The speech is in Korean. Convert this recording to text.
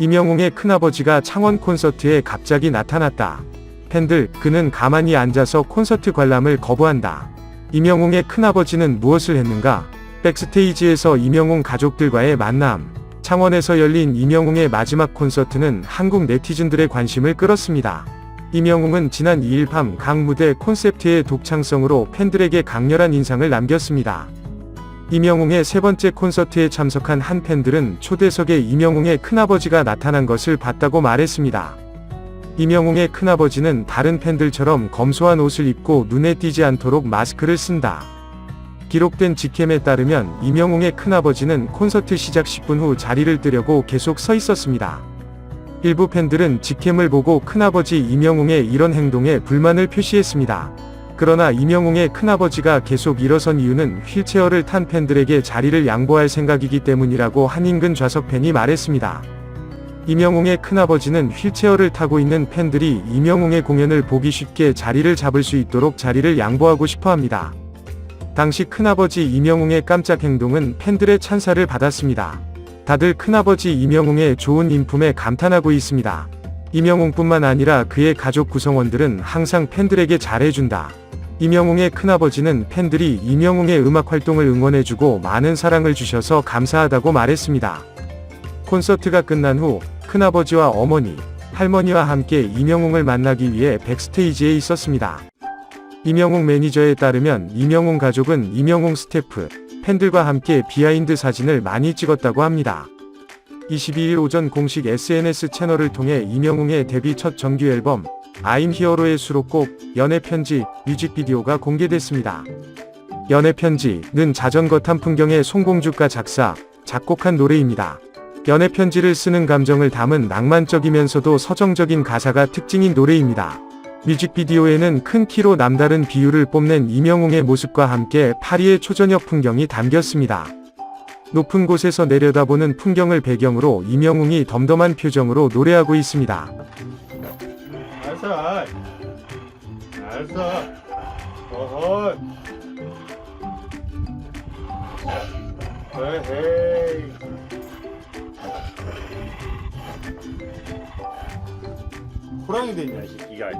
임영웅의 큰아버지가 창원 콘서트에 갑자기 나타났다. 팬들, 그는 가만히 앉아서 콘서트 관람을 거부한다. 임영웅의 큰아버지는 무엇을 했는가? 백스테이지에서 임영웅 가족들과의 만남. 창원에서 열린 임영웅의 마지막 콘서트는 한국 네티즌들의 관심을 끌었습니다. 임영웅은 지난 2일 밤 각 무대 콘셉트의 독창성으로 팬들에게 강렬한 인상을 남겼습니다. 임영웅의 세 번째 콘서트에 참석한 한 팬들은 초대석에 임영웅의 큰아버지가 나타난 것을 봤다고 말했습니다. 임영웅의 큰아버지는 다른 팬들처럼 검소한 옷을 입고 눈에 띄지 않도록 마스크를 쓴다. 기록된 직캠에 따르면 임영웅의 큰아버지는 콘서트 시작 10분 후 자리를 뜨려고 계속 서 있었습니다. 일부 팬들은 직캠을 보고 큰아버지 임영웅의 이런 행동에 불만을 표시했습니다. 그러나 임영웅의 큰아버지가 계속 일어선 이유는 휠체어를 탄 팬들에게 자리를 양보할 생각이기 때문이라고 한인근 좌석 팬이 말했습니다. 임영웅의 큰아버지는 휠체어를 타고 있는 팬들이 임영웅의 공연을 보기 쉽게 자리를 잡을 수 있도록 자리를 양보하고 싶어 합니다. 당시 큰아버지 임영웅의 깜짝 행동은 팬들의 찬사를 받았습니다. 다들 큰아버지 임영웅의 좋은 인품에 감탄하고 있습니다. 임영웅뿐만 아니라 그의 가족 구성원들은 항상 팬들에게 잘해준다. 임영웅의 큰아버지는 팬들이 임영웅의 음악 활동을 응원해주고 많은 사랑을 주셔서 감사하다고 말했습니다. 콘서트가 끝난 후 큰아버지와 어머니, 할머니와 함께 임영웅을 만나기 위해 백스테이지에 있었습니다. 임영웅 매니저에 따르면 임영웅 가족은 임영웅 스태프, 팬들과 함께 비하인드 사진을 많이 찍었다고 합니다. 22일 오전 공식 SNS 채널을 통해 임영웅의 데뷔 첫 정규 앨범 I'm 히어로의 수록곡 연애 편지 뮤직비디오가 공개됐습니다. 연애 편지는 자전거 탄 풍경의 송공주가 작사, 작곡한 노래입니다. 연애 편지를 쓰는 감정을 담은 낭만적이면서도 서정적인 가사가 특징인 노래입니다. 뮤직비디오에는 큰 키로 남다른 비율을 뽐낸 임영웅의 모습과 함께 파리의 초저녁 풍경이 담겼습니다. 높은 곳에서 내려다보는 풍경을 배경으로 임영웅이 덤덤한 표정으로 노래하고 있습니다. 알았어. 알았어. 어허. 에헤이. 호랑이 됐냐, 이 새끼가.